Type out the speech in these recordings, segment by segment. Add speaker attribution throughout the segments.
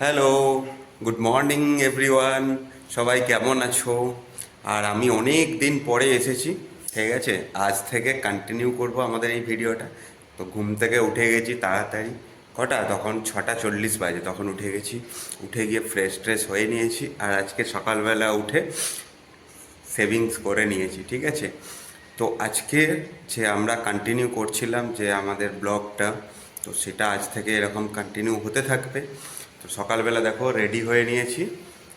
Speaker 1: Hello good morning everyone সবাই কেমন আছো? আর আমি অনেক দিন পরে এসেছি, ঠিক আছে? আজ থেকে কন্টিনিউ করব আমাদের এই ভিডিওটা। তো ঘুম থেকে উঠে গেছি তাড়াতাড়ি। কটা? তখন ছটা চল্লিশ বাজে, তখন উঠে গেছি। উঠে গিয়ে ফ্রেশ ট্রেশ হয়ে নিয়েছি। আর আজকে সকালবেলা উঠে সেভিংস করে নিয়েছি, ঠিক আছে? তো আজকে যে আমরা কন্টিনিউ করছিলাম যে আমাদের ব্লগটা তো সেটা আজ থেকে এরকম কন্টিনিউ হতে থাকবে। তো সকালবেলা দেখো রেডি হয়ে নিয়েছি।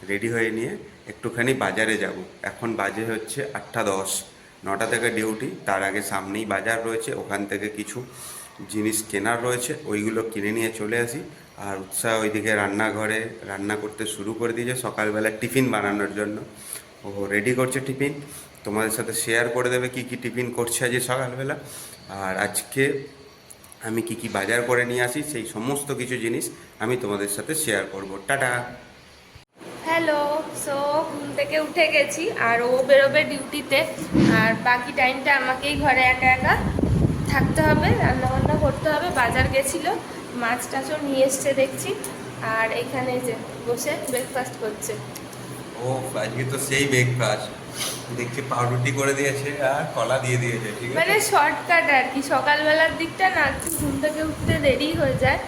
Speaker 1: রেডি হয়ে নিয়ে একটুখানি বাজারে যাব। এখন বাজে হচ্ছে আটটা দশ। নটা থেকে ডিউটি তার আগে সামনেই বাজার রয়েছে। ওখান থেকে কিছু জিনিস কেনার রয়েছে, ওইগুলো কিনে নিয়ে চলে আসি। আর উৎসাহ ওইদিকে রান্নাঘরে রান্না করতে শুরু করে দিয়েছে সকালবেলা টিফিন বানানোর জন্য। ও রেডি করছে টিফিন। তোমাদের সাথে শেয়ার করে দেবে কি কি টিফিন করছে আজকে সকালবেলা। আর আজকে আমি কি কি বাজার করে নিয়ে আসি সেই সমস্ত কিছু জিনিস আমি তোমাদের সাথে শেয়ার করব। টাটা!
Speaker 2: হ্যালো সো ঘুম থেকে উঠে গেছি আর ও বেরোবে ডিউটিতে আর বাকি টাইমটা আমাকেই ঘরে একা একা থাকতে হবে রান্নাবান্না করতে হবে। বাজার গেছিল মাছ টাছও নিয়ে এসছে দেখছি আর এখানে যে বসে ব্রেকফাস্ট করছে।
Speaker 1: ও আজকে তো সেই ব্রেকফাস্ট দেখছি পাউরুটি করে দিয়েছে আর কলা দিয়ে দিয়েছে, ঠিক আছে?
Speaker 2: মানে শর্টকাট আর কি, সকালবেলার দিকটা না, একটু ঘুম থেকে উঠতে দেরি হয়ে যায়।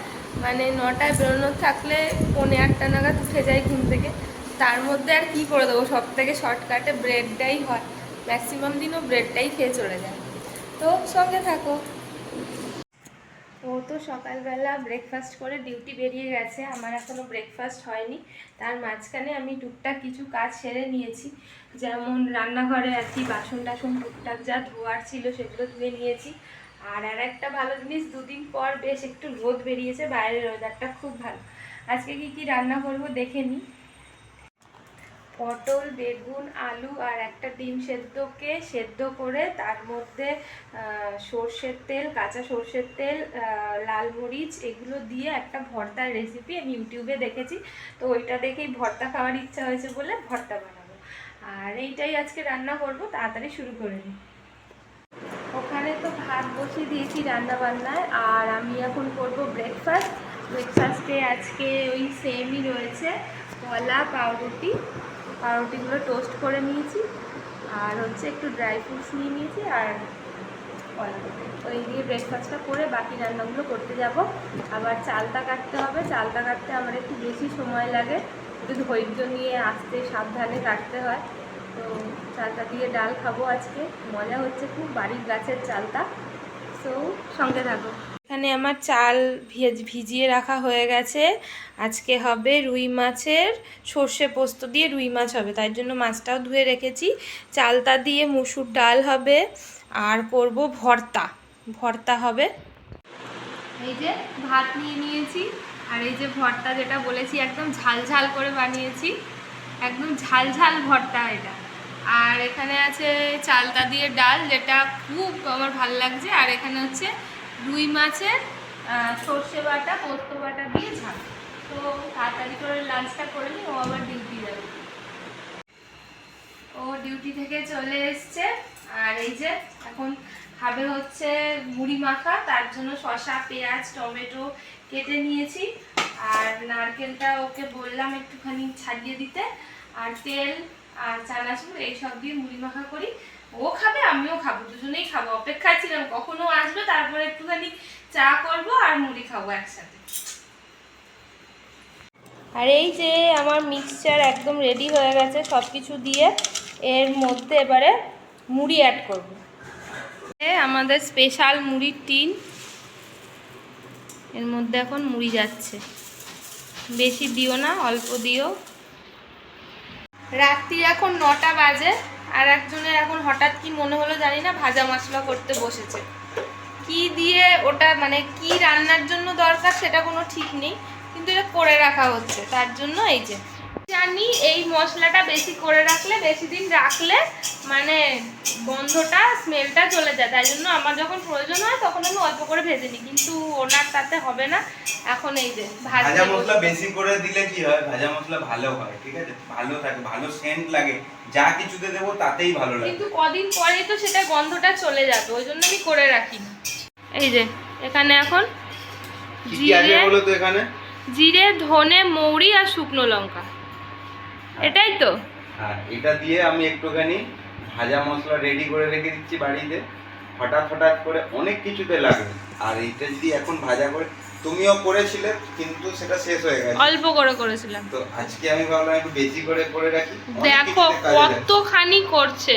Speaker 2: মানে নটায় বেরোনো থাকলে পৌনে আটটা নাগাদ উঠে যায় ঘুম থেকে। তার মধ্যে আর কি করে দেবো? সব থেকে শর্টকাটে ব্রেডটাই হয়। ম্যাক্সিমাম দিনও ব্রেডটাই খেয়ে চলে যায়। তো সঙ্গে থাকো। সকালবেলা ব্রেকফাস্ট করে ডিউটি বেরিয়ে গেছে। আমার এখনও ব্রেকফাস্ট হয়নি। তার মাঝখানে আমি টুকটাক কিছু কাজ সেরে নিয়েছি। যেমন রান্নাঘরে আর কি বাসন টাসন টুকটাক যা ধোয়ার ছিল সেগুলো ধুয়ে নিয়েছি। আর আর একটা ভালো জিনিস, দুদিন পর বেশ একটু রোদ বেরিয়েছে, বাইরের রোদারটা খুব ভালো। আজকে কি কি রান্না করব দেখে নিই। পটল, বেগুন, আলু আর একটা ডিম সেদ্ধকে সেদ্ধ করে তার মধ্যে সর্ষের তেল, কাঁচা সর্ষের তেল লাল মরিচ এগুলো দিয়ে একটা ভর্তার রেসিপি আমি ইউটিউবে দেখেছি। তো ওইটা দেখেই ভর্তা খাওয়ার ইচ্ছা হয়েছে বলে ভর্তা বানাবো। আর এইটাই আজকে রান্না করব, তাড়াতাড়ি শুরু করে নিই ওখানে তো ভাত বসিয়ে দিয়েছি রান্না বান্নায়, আর আমি এখন করব ব্রেকফাস্ট ব্রেকফাস্টে আজকে ওই সেমই রয়েছে, কলা, পাউরুটি। পাউরুটিগুলো টোস্ট করে নিয়েছি। আর হচ্ছে একটু ড্রাই ফ্রুটস নিয়ে নিয়েছি আর ওই দিয়ে ব্রেকফাস্টটা করে বাকি রান্নাগুলো করতে যাব। আবার চালটা কাটতে হবে। চালটা কাটতে আমার একটু বেশি সময় লাগে। একটু ধৈর্য নিয়ে আসতে সাবধানে কাটতে হয়। তো চালটা দিয়ে ডাল খাব আজকে। মজা হচ্ছে খুব বাড়ির গাছের চালটা। সো সঙ্গে থাকো। এখানে আমার চাল ভিজ- ভিজিয়ে রাখা হয়ে গেছে। আজকে হবে রুই মাছের সর্ষে পোস্ত দিয়ে রুই মাছ হবে, তাই জন্য মাছটাও ধুয়ে রেখেছি। চালটা দিয়ে মুসুর ডাল হবে, আর করব ভর্তা। ভর্তা হবে। এই যে ভাত নিয়ে নিয়েছি, আর এই যে ভর্তা যেটা বলেছি, একদম ঝাল ঝাল করে বানিয়েছি। একদম ঝাল ঝাল ভর্তা এটা। আর এখানে আছে চালতা দিয়ে ডাল, যেটা খুব আমার ভালো লাগছে। আর এখানে হচ্ছে রুই মাছের সর্ষে বাটা, পোস্ত বাটা দিয়ে ঝাল। তো তাড়াতাড়ি করে লাঞ্চটা করে নিই ও আবার ডিউটি যাবে। ও ডিউটি থেকে চলে এসছে। আর এই যে, এখন খাবে হচ্ছে মুড়ি মাখা, তার জন্য শসা, পেঁয়াজ, টমেটো কেটে নিয়েছি। আর নারকেলটা ওকে বললাম একটুখানি ছাড়িয়ে দিতে। আর তেল, আর চানাচুর এইসব দিয়ে মুড়ি মাখা করি। ও খাবে, আমিও খাব, দুজনেই খাব। অপেক্ষায় ছিলাম, কখনো আসবে, তারপরে একটুখানি চা করব আর মুড়ি খাব একসাথে। আর এই যে আমার মিক্সচার একদম রেডি হয়ে গেছে সব কিছু দিয়ে এর মধ্যে এবারে মুড়ি অ্যাড করব। আমাদের স্পেশাল মুড়ির টিন এর মধ্যে এখন মুড়ি যাচ্ছে। বেশি দিও না, অল্প দিও। রাত্রি এখন নটা বাজে। আর একজনের এখন হঠাৎ কি মনে হলো জানি না ভাজা মশলা করতে বসেছে। কি দিয়ে ওটা মানে কি রান্নার জন্য দরকার সেটা কোনো ঠিক নেই কিন্তু এটা করে রাখা হচ্ছে তার জন্য এই যে। জানি এই মশলাটা বেশি করে রাখলে বেশি দিন রাখলে মানে গন্ধটা স্মেলটা চলে যায়। তাই জন্য আমার যখন প্রয়োজন হয় তখন আমি অল্প করে ভেজে নিই কিন্তু ওনার তাতে হবে না। এখন এই যে
Speaker 1: ভাজা মশলা বেশি করে দিলে কি হয়? ভাজা মশলা ভালো হয় ঠিক আছে? ভালো থাকে ভালো সেন্ট লাগে। যা কিছুতে দেবো তাতেই ভালো লাগে
Speaker 2: কিন্তু কদিন পরেই তো সেটা গন্ধটা চলে যাবে ওই জন্য আমি করে রাখি এই যে এখানে এখন জিরে
Speaker 1: বলো তো এখানে?
Speaker 2: জিরে ধনে মৌরি আর শুকনো লঙ্কা। এটাই তো?
Speaker 1: হ্যাঁ এটা দিয়ে আমি একটুখানি ভাজা মশলা রেডি করে রেখে দিচ্ছি বাড়িতে। হঠাৎ হঠাৎ করে অনেক কিছুতে লাগবে। আর এইটা যদি এখন ভাজা করে তুমিও করেছিলে কিন্তু সেটা শেষ হয়ে গেছে।
Speaker 2: অল্প করে করেছিলাম।
Speaker 1: তো আজকে আমি ভাবলাম একটু বেশি করে করে রাখি।
Speaker 2: দেখো। কতখানি করছে।